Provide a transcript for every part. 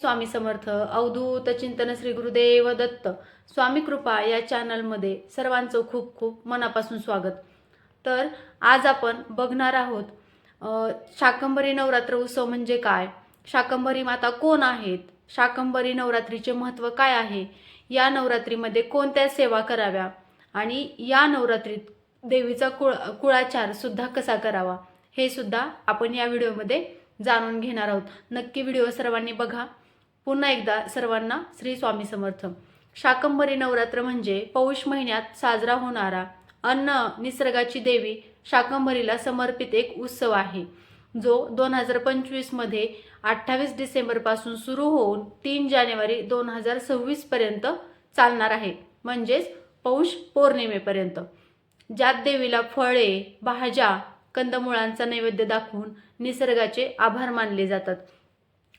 स्वामी समर्थ अवधूत चिंतन श्री गुरुदेव दत्त. स्वामी कृपा या चॅनलमध्ये सर्वांचं खूप खूप मनापासून स्वागत. तर आज आपण बघणार आहोत शाकंभरी नवरात्र उत्सव म्हणजे काय? शाकंभरी माता कोण आहेत? शाकंभरी नवरात्रीचे महत्त्व काय आहे? या नवरात्रीमध्ये कोणत्या सेवा कराव्या? आणि या नवरात्रीत देवीचा कुळ कुळाचार सुद्धा कसा करावा? हे सुद्धा आपण या व्हिडिओमध्ये जाणून घेणार आहोत. नक्की व्हिडिओ सर्वांनी बघा. पुन्हा एकदा सर्वांना श्री स्वामी समर्थ. शाकंभरी नवरात्र म्हणजे पौष महिन्यात साजरा होणारा अन्न निसर्गाची देवी शाकंभरीला समर्पित एक उत्सव आहे. जो दोन हजार पंचवीसमध्ये अठ्ठावीस डिसेंबरपासून सुरू होऊन तीन जानेवारी दोन हजार सव्वीसपर्यंत चालणार आहे. म्हणजेच पौष पौर्णिमेपर्यंत. ज्यात देवीला फळे भाज्या कंदमुळांचा नैवेद्य दाखवून निसर्गाचे आभार मानले जातात.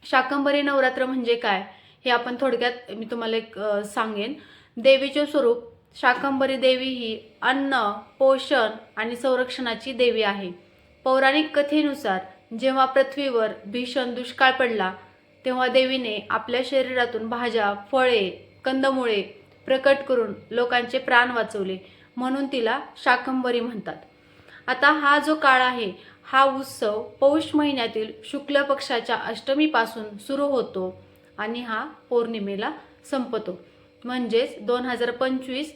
शाकंभरी नवरात्र म्हणजे काय? हे आपण थोडक्यात मी तुम्हाला एक सांगेन. देवीचे स्वरूप शाकंभरी देवी ही अन्न पोषण आणि संरक्षणाची देवी आहे. पौराणिक कथेनुसार जेव्हा पृथ्वीवर भीषण दुष्काळ पडला तेव्हा देवीने आपल्या शरीरातून भाज्या फळे कंदमुळे प्रकट करून लोकांचे प्राण वाचवले म्हणून तिला शाकंभरी म्हणतात. आता हा जो काळ आहे हा उत्सव पौष महिन्यातील शुक्ल पक्षाच्या अष्टमीपासून सुरू होतो आणि हा पौर्णिमेला संपतो. म्हणजेच दोन हजार पंचवीस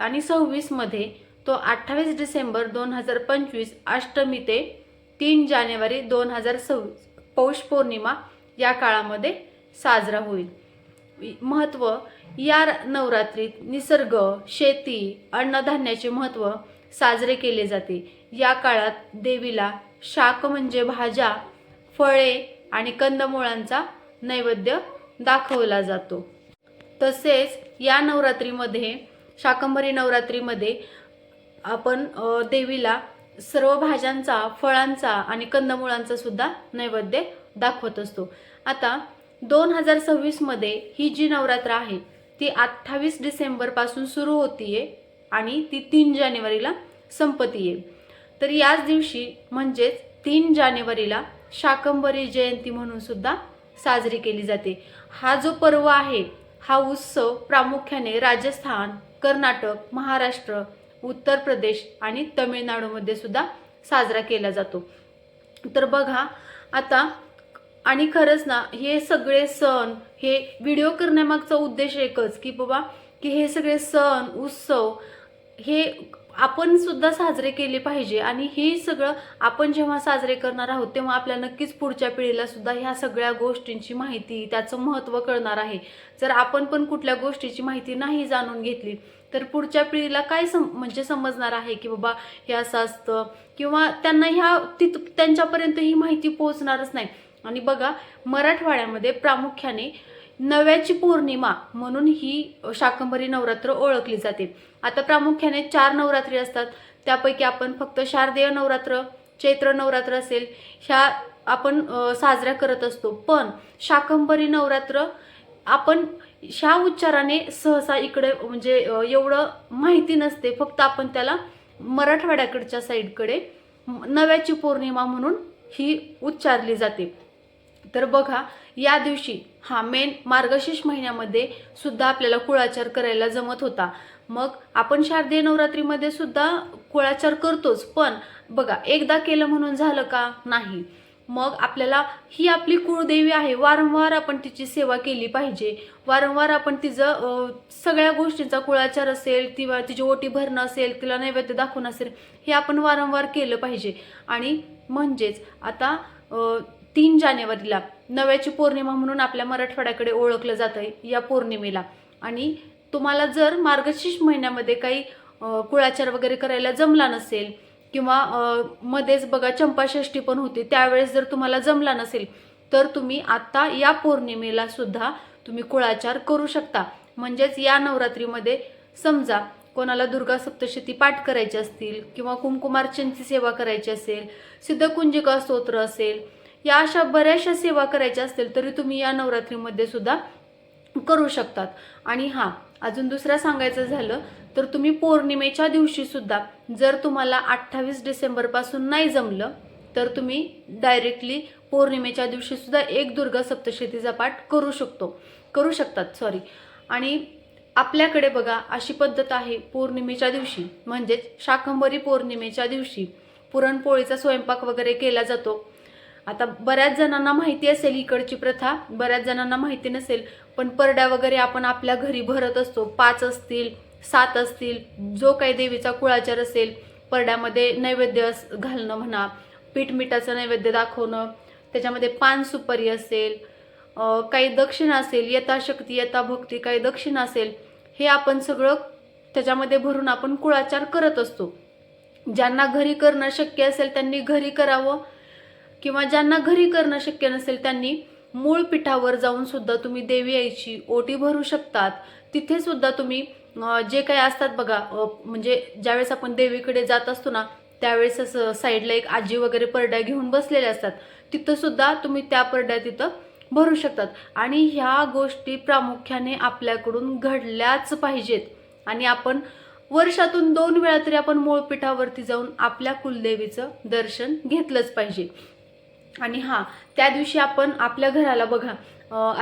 आणि सव्वीसमध्ये तो अठ्ठावीस डिसेंबर दोन हजार पंचवीस अष्टमी ते तीन जानेवारी दोन हजार सव्वीस पौष पौर्णिमा या काळामध्ये साजरा होईल. महत्त्व या नवरात्रीत निसर्ग शेती अन्नधान्याचे महत्त्व साजरे केले जाते. या काळात देवीला शाक म्हणजे भाज्या फळे आणि कंदमुळांचा नैवेद्य दाखवला जातो. तसेच या नवरात्रीमध्ये शाकंभरी नवरात्रीमध्ये आपण देवीला सर्व भाज्यांचा फळांचा आणि कंदमुळांचा सुद्धा नैवेद्य दाखवत असतो. आता दोन हजार सव्वीसमध्ये ही जी नवरात्र आहे ती अठ्ठावीस डिसेंबरपासून सुरू होतीये आणि ती तीन जानेवारीला संपतीये. तर याच दिवशी म्हणजेच तीन जानेवारीला शाकंभरी जयंती म्हणून सुद्धा साजरी केली जाते. हा जो पर्व आहे हा उत्सव प्रामुख्याने राजस्थान कर्नाटक महाराष्ट्र उत्तर प्रदेश आणि तमिळनाडूमध्ये सुद्धा साजरा केला जातो. तर बघा आता आणि खरंच ना हे सगळे सण हे व्हिडिओ करण्यामागचा उद्देश एकच की बाबा की हे सगळे सण उत्सव हे आपण सुद्धा साजरे केले पाहिजे आणि हे सगळं आपण जेव्हा साजरे करणार आहोत तेव्हा आपल्या नक्कीच पुढच्या पिढीला सुद्धा ह्या सगळ्या गोष्टींची माहिती त्याचं महत्त्व कळणार आहे. जर आपण पण कुठल्या गोष्टीची माहिती नाही जाणून घेतली तर पुढच्या पिढीला काय सम म्हणजे समजणार आहे की बाबा हे असं असतं किंवा त्यांना ह्या तिथ त्यांच्यापर्यंत ही माहिती पोहोचणारच नाही. आणि बघा मराठवाड्यामध्ये प्रामुख्याने नव्याची पौर्णिमा म्हणून ही शाकंभरी नवरात्र ओळखली जाते. आता प्रामुख्याने चार नवरात्री असतात. त्यापैकी आपण फक्त शारदेय नवरात्र चैत्र नवरात्र असेल ह्या आपण साजऱ्या करत असतो. पण शाकंभरी नवरात्र आपण ह्या उच्चाराने सहसा इकडे म्हणजे एवढं माहिती नसते. फक्त आपण त्याला मराठवाड्याकडच्या साईडकडे नव्याची पौर्णिमा म्हणून ही उच्चारली जाते. तर बघा या दिवशी हा मेन मार्गशीर्ष महिन्यामध्ये सुद्धा आपल्याला कुळाचार करायला जमत होता. मग आपण शारदीय नवरात्रीमध्ये सुद्धा कुळाचार करतोच पण बघा एकदा केलं म्हणून झालं का? नाही. मग आपल्याला ही आपली कुळदेवी आहे वारंवार आपण तिची सेवा केली पाहिजे. वारंवार आपण तिचं सगळ्या गोष्टींचा कुळाचार असेल किंवा तिची ओटी भरणं असेल तिला नैवेद्य दाखवणं असेल हे आपण वारंवार केलं पाहिजे. आणि म्हणजेच आता तीन जानेवारीला नव्याची पौर्णिमा म्हणून आपल्या मराठवाड्याकडे ओळखलं जातं या पौर्णिमेला. आणि तुम्हाला जर मार्गशीर्ष महिन्यामध्ये काही कुळाचार वगैरे करायला जमला नसेल किंवा मध्येच बघा चंपाषष्ठी पण होती त्यावेळेस जर तुम्हाला जमला नसेल तर तुम्ही आत्ता या पौर्णिमेला सुद्धा तुम्ही कुळाचार करू शकता. म्हणजेच या नवरात्रीमध्ये समजा कोणाला दुर्गा सप्तशती पाठ करायची असतील किंवा कुंकुमार्चनची सेवा करायची असेल सिद्धकुंजिका स्तोत्र असेल या अशा बऱ्याचशा सेवा करायच्या असतील तरी तुम्ही या नवरात्रीमध्ये सुद्धा करू शकतात. आणि हां अजून दुसरं सांगायचं झालं तर तुम्ही पौर्णिमेच्या दिवशीसुद्धा जर तुम्हाला अठ्ठावीस डिसेंबरपासून नाही जमलं तर तुम्ही डायरेक्टली पौर्णिमेच्या दिवशीसुद्धा एक दुर्गा सप्तशतीचा पाठ करू शकतो. करू शकतात सॉरी. आणि आपल्याकडे बघा अशी पद्धत आहे पौर्णिमेच्या दिवशी म्हणजेच शाकंभरी पौर्णिमेच्या दिवशी पुरणपोळीचा स्वयंपाक वगैरे केला जातो. आता बऱ्याच जणांना माहिती असेल इकडची प्रथा बऱ्याच जणांना माहिती नसेल पण परड्या वगैरे आपण आपल्या घरी भरत असतो. पाच असतील सात असतील जो काही देवीचा कुळाचार असेल परड्यामध्ये नैवेद्य घालणं म्हणा पीठमिठाचं नैवेद्य दाखवणं त्याच्यामध्ये पान सुपारी असेल काही दक्षिणा असेल यथाशक्ती यथाभक्ती काही दक्षिणा असेल हे आपण सगळं त्याच्यामध्ये भरून आपण कुळाचार करत असतो. ज्यांना घरी करणं शक्य असेल त्यांनी घरी करावं. किंवा ज्यांना घरी करणं शक्य नसेल त्यांनी मूळ पिठावर जाऊन सुद्धा तुम्ही देवी आईची ओटी भरू शकतात. तिथे सुद्धा तुम्ही जे काही असतात बघा म्हणजे ज्यावेळेस आपण देवीकडे जात असतो ना त्यावेळेस असं साईडला एक आजी वगैरे परड्या घेऊन बसलेल्या असतात. तिथं सुद्धा तुम्ही त्या परड्या तिथं भरू शकतात. आणि ह्या गोष्टी प्रामुख्याने आपल्याकडून घडल्याच पाहिजेत. आणि आपण वर्षातून दोन वेळा तरी आपण मूळ पिठावरती जाऊन आपल्या कुलदेवीचं दर्शन घेतलंच पाहिजे. आणि हां त्या दिवशी आपण आपल्या घराला बघा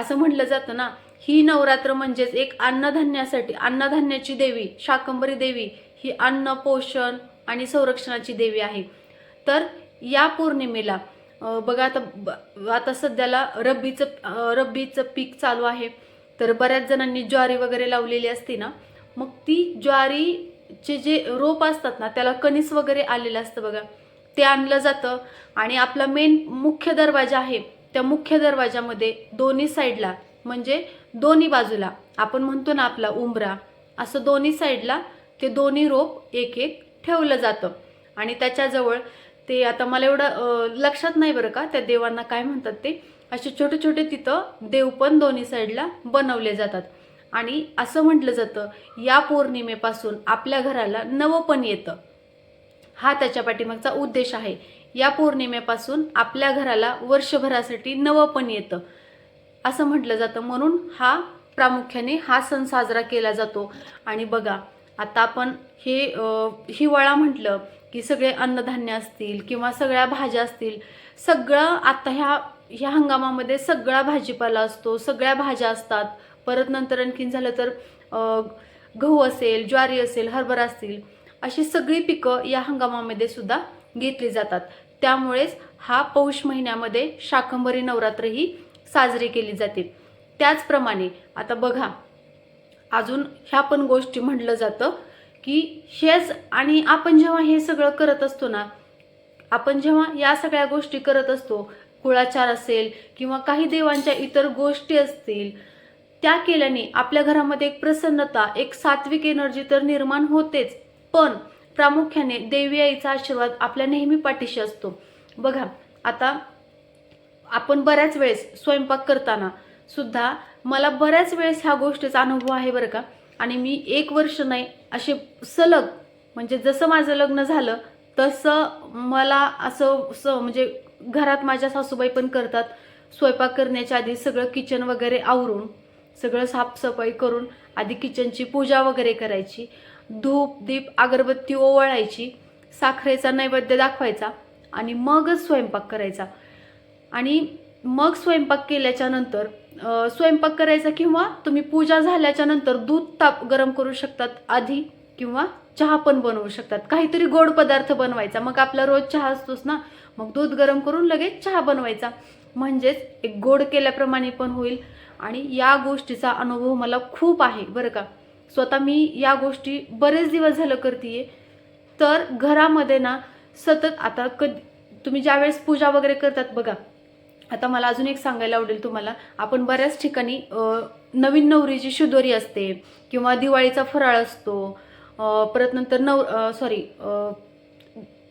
असं म्हटलं जातं ना ही नवरात्र म्हणजेच एक अन्नधान्यासाठी अन्नधान्याची देवी शाकंभरी देवी ही अन्न पोषण आणि संरक्षणाची देवी आहे. तर या पौर्णिमेला बघा आता ब- आता सध्याला रब्बीचं रब्बीचं पीक चालू आहे. तर बऱ्याच जणांनी ज्वारी वगैरे लावलेली असते ना मग ती ज्वारीचे जे रोप असतात ना त्याला कणीस वगैरे आलेलं असतं बघा. ते आणलं जातं. आणि आपला मेन मुख्य दरवाजा आहे. त्या मुख्य दरवाजामध्ये दोन्ही साईडला म्हणजे दोन्ही बाजूला आपण म्हणतो ना आपला उंबरा असं दोन्ही साईडला ते दोन्ही रोप एक एक ठेवलं जातं. आणि त्याच्याजवळ ते आता मला एवढं लक्षात नाही बरं का त्या देवांना काय म्हणतात ते? असे छोटे छोटे तिथं देव पण दोन्ही साईडला बनवले जातात. आणि असं म्हटलं जातं या पौर्णिमेपासून आपल्या घराला नवं पण येतं. हा त्याच्या पाठीमागचा उद्देश आहे. या पौर्णिमेपासून आपल्या घराला वर्षभरासाठी नवं पण येतं. असं म्हटलं जातं. म्हणून हा प्रामुख्याने हा सण साजरा केला जातो. आणि बघा आता आपण हे हिवाळा म्हटलं की सगळे अन्नधान्य असतील किंवा सगळ्या भाज्या असतील सगळं आता ह्या ह्या हंगामामध्ये सगळा भाजीपाला असतो सगळ्या भाज्या असतात. परत नंतर आणखीन झालं तर गहू असेल ज्वारी असेल हरभरा असतील. अशी सगळी पिकं या हंगामामध्ये सुद्धा घेतली जातात. त्यामुळेच हा पौष महिन्यामध्ये शाकंभरी नवरात्र ही साजरी केली जाते. त्याचप्रमाणे आता बघा अजून ह्या पण गोष्टी म्हटलं जातं की हेच आणि आपण जेव्हा हे सगळं करत असतो ना आपण जेव्हा या सगळ्या गोष्टी करत असतो कुळाचार असेल किंवा काही देवांच्या इतर गोष्टी असतील त्या केल्याने आपल्या घरामध्ये एक प्रसन्नता एक सात्विक एनर्जी तर निर्माण होतेच. पण प्रामुख्याने देवी आईचा आशीर्वाद आपल्या नेहमी पाठीशी असतो. बघा आता आपण बऱ्याच वेळेस स्वयंपाक करताना सुद्धा मला बऱ्याच वेळेस ह्या गोष्टीचा अनुभव आहे बरं का. आणि मी एक वर्ष नाही असे सलग म्हणजे जसं माझं लग्न झालं तसं मला असं स म्हणजे घरात माझ्या सासूबाई पण करतात. स्वयंपाक करण्याच्या आधी सगळं किचन वगैरे आवरून सगळं साफसफाई करून आधी किचनची पूजा वगैरे करायची. धूप दीप अगरबत्ती ओवाळायची साखरेचा नैवेद्य दाखवायचा आणि मगच स्वयंपाक करायचा. आणि मग स्वयंपाक केल्याच्यानंतर स्वयंपाक करायचा किंवा तुम्ही पूजा झाल्याच्यानंतर दूध ताप गरम करू शकतात आधी किंवा चहा पण बनवू शकतात. काहीतरी गोड पदार्थ बनवायचा. मग आपला रोज चहा असतोच ना मग दूध गरम करून लगेच चहा बनवायचा. म्हणजेच एक गोड केल्याप्रमाणे पण होईल. आणि या गोष्टीचा अनुभव मला खूप आहे बरं का. स्वतः मी या गोष्टी बरेच दिवस झालं करते तर घरामध्ये ना सतत आता कधी तुम्ही ज्यावेळेस पूजा वगैरे करतात बघा आता मला अजून एक सांगायला आवडेल तुम्हाला. आपण बऱ्याच ठिकाणी नवीन नवरीची शुदोरी असते किंवा दिवाळीचा फराळ असतो. परत नंतर नव सॉरी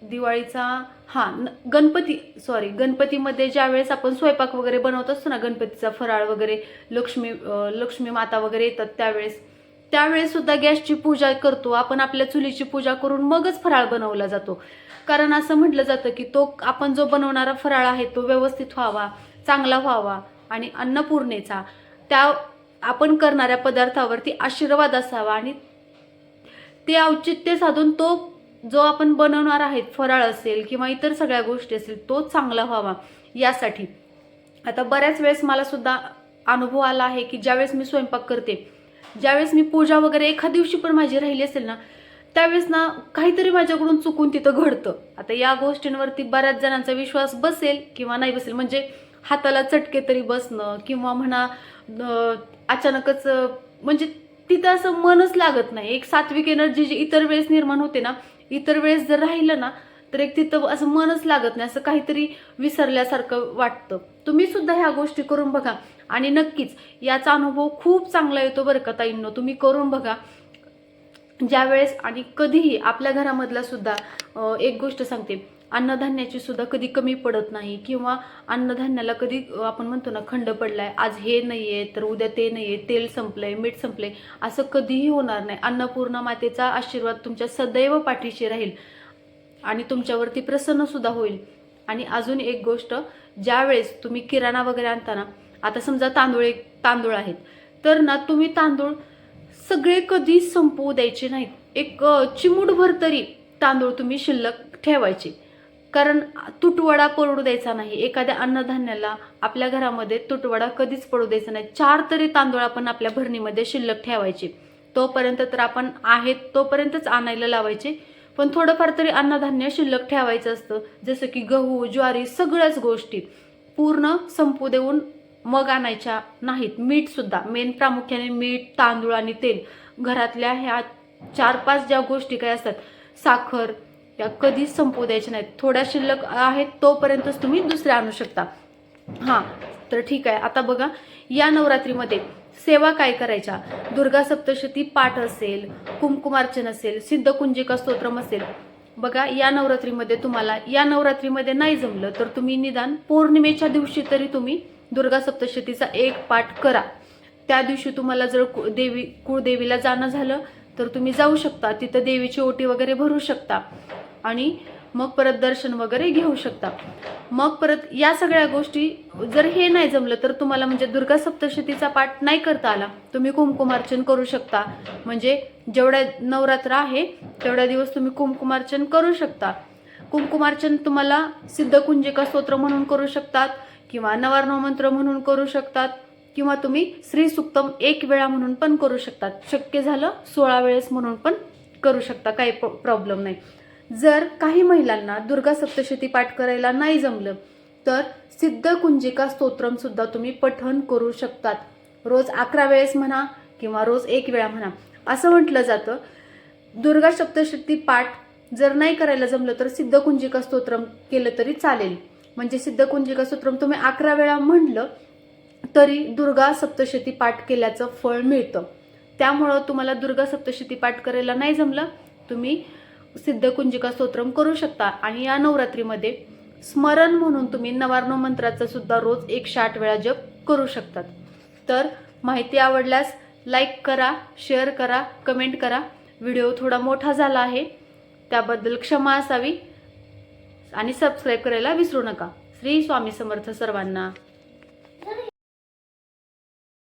दिवाळीचा हां न- गणपती सॉरी गणपतीमध्ये ज्यावेळेस आपण स्वयंपाक वगैरे बनवत असतो ना गणपतीचा फराळ वगैरे लक्ष्मी लक्ष्मी माता वगैरे येतात त्यावेळेस त्यावेळेस सुद्धा गॅसची पूजा करतो. आपण आपल्या चुलीची पूजा करून मगच फराळ बनवला जातो. कारण असं म्हटलं जातं की तो आपण जो बनवणारा फराळ आहे तो व्यवस्थित व्हावा चांगला व्हावा आणि अन्नपूर्णेचा. त्या आपण करणाऱ्या पदार्थावरती आशीर्वाद असावा आणि ते औचित्य साधून तो जो आपण बनवणार आहेत फराळ असेल किंवा इतर सगळ्या गोष्टी असेल तो चांगला व्हावा यासाठी. आता बऱ्याच वेळेस मला सुद्धा अनुभव आला आहे की ज्यावेळेस मी स्वयंपाक करते ज्यावेळेस मी पूजा वगैरे एखाद दिवशी पण माझी राहिली असेल ना त्यावेळेस ना काहीतरी माझ्याकडून चुकून तिथं घडतं. आता या गोष्टींवरती बऱ्याच जणांचा विश्वास बसेल किंवा नाही बसेल. म्हणजे हाताला चटके तरी बसणं किंवा म्हणा अचानकच म्हणजे तिथं असं मनच लागत नाही. एक सात्विक एनर्जी जी इतर वेळेस निर्माण होते ना इतर वेळेस जर राहिलं ना तर एक तिथं असं मनच लागत नाही असं काहीतरी विसरल्यासारखं वाटतं. तुम्ही सुद्धा ह्या गोष्टी करून बघा. आणि नक्कीच याचा अनुभव खूप चांगला येतो बरं का ताईंनो. तुम्ही करून बघा. ज्या वेळेस आणि कधीही आपल्या घरामधला सुद्धा एक गोष्ट सांगते. अन्नधान्याची सुद्धा कधी कमी पडत नाही किंवा अन्नधान्याला कधी आपण म्हणतो ना खंड पडलाय आज हे नाही आहे तर उद्या ते नाही आहे तेल संपलंय मीठ संपलंय असं कधीही होणार नाही. अन्नपूर्णा मातेचा आशीर्वाद तुमच्या सदैव पाठीशी राहील. आणि तुमच्यावरती प्रसन्नसुद्धा होईल. आणि अजून एक गोष्ट ज्यावेळेस तुम्ही किराणा वगैरे आणताना आता समजा तांदूळ एक तांदूळ आहेत तर ना तुम्ही तांदूळ सगळे कधी संपवू द्यायचे नाहीत. एक अ, चिमूटभर तरी तांदूळ तुम्ही शिल्लक ठेवायचे. कारण तुटवडा पडू द्यायचा नाही. एखाद्या अन्नधान्याला आपल्या घरामध्ये तुटवडा कधीच पडू द्यायचा नाही. चार तरी तांदूळ आपण आपल्या भरणीमध्ये शिल्लक ठेवायचे. तोपर्यंत तर आपण आहेत तोपर्यंतच आणायला लावायचे. पण थोडंफार तरी अन्नधान्य शिल्लक ठेवायचं असतं. जसं की गहू ज्वारी सगळ्याच गोष्टी पूर्ण संपू देऊन मग आणायच्या नाहीत. मीठसुद्धा मेन प्रामुख्याने मीठ तांदूळ आणि तेल. घरातल्या ह्या चार पाच ज्या गोष्टी काय असतात साखर या कधीच संपू द्यायच्या नाहीत. थोड्या शिल्लक आहेत तोपर्यंतच तुम्ही दुसऱ्या आणू शकता. हां तर ठीक आहे. आता बघा या नवरात्रीमध्ये सेवा काय करायच्या? दुर्गा सप्तशती पाठ असेल कुमकुमार्चन असेल सिद्धकुंजिका स्तोत्रम असेल. बघा या नवरात्रीमध्ये तुम्हाला या नवरात्रीमध्ये नाही जमलं तर तुम्ही निदान पौर्णिमेच्या दिवशी तरी तुम्ही दुर्गा सप्तशतीचा एक पाठ करा. त्या दिवशी तुम्हाला जर कु- देवी कुळदेवीला जाणं झालं तर तुम्ही जाऊ शकता. तिथं देवीची ओटी वगैरे भरू शकता. आणि मग परत दर्शन वगैरे घेऊ शकता. मग परत या सगळ्या गोष्टी जर हे नाही जमलं तर तुम्हाला म्हणजे दुर्गा सप्तशतीचा पाठ नाही करता आला. तुम्ही कुमकुमार्चन करू शकता. म्हणजे जेवढ्या नवरात्र आहे तेवढ्या दिवस तुम्ही कुमकुमार्चन करू शकता. कुमकुमार्चन तुम्हाला सिद्धकुंजिका स्तोत्र म्हणून करू शकतात किंवा नवार्णव मंत्र म्हणून करू शकतात किंवा तुम्ही श्री सुक्तम एक वेळा म्हणून पण करू शकतात. शक्य झालं सोळा वेळेस म्हणून पण करू शकता काही प्रॉब्लेम नाही. जर काही महिलांना दुर्गा सप्तशती पाठ करायला नाही जमलं तर सिद्ध कुंजिका स्तोत्रम सुद्धा तुम्ही पठण करू शकतात. रोज अकरा वेळेस म्हणा किंवा रोज एक वेळा म्हणा. असं म्हटलं जातं दुर्गा सप्तशती पाठ जर नाही करायला जमलं तर सिद्ध कुंजिका स्तोत्रम केलं तरी चालेल. म्हणजे सिद्ध कुंजिका स्तोत्रम तुम्ही अकरा वेळा म्हणलं तरी दुर्गा सप्तशती पाठ केल्याचं फळ मिळतं. त्यामुळं तुम्हाला दुर्गा सप्तशती पाठ करायला नाही जमलं तुम्ही सिद्धकुंजिका स्तोत्रम करू शकता. आणि या नवरात्रीमध्ये स्मरण म्हणून तुम्ही नवार्णव मंत्राचा सुद्धा रोज एकशे आठ वेळा जप करू शकतात. तर माहिती आवडल्यास लाईक करा शेअर करा कमेंट करा. व्हिडिओ थोडा मोठा झाला आहे त्याबद्दल क्षमा असावी आणि सबस्क्राईब करायला विसरू नका. श्री स्वामी समर्थ सर्वांना.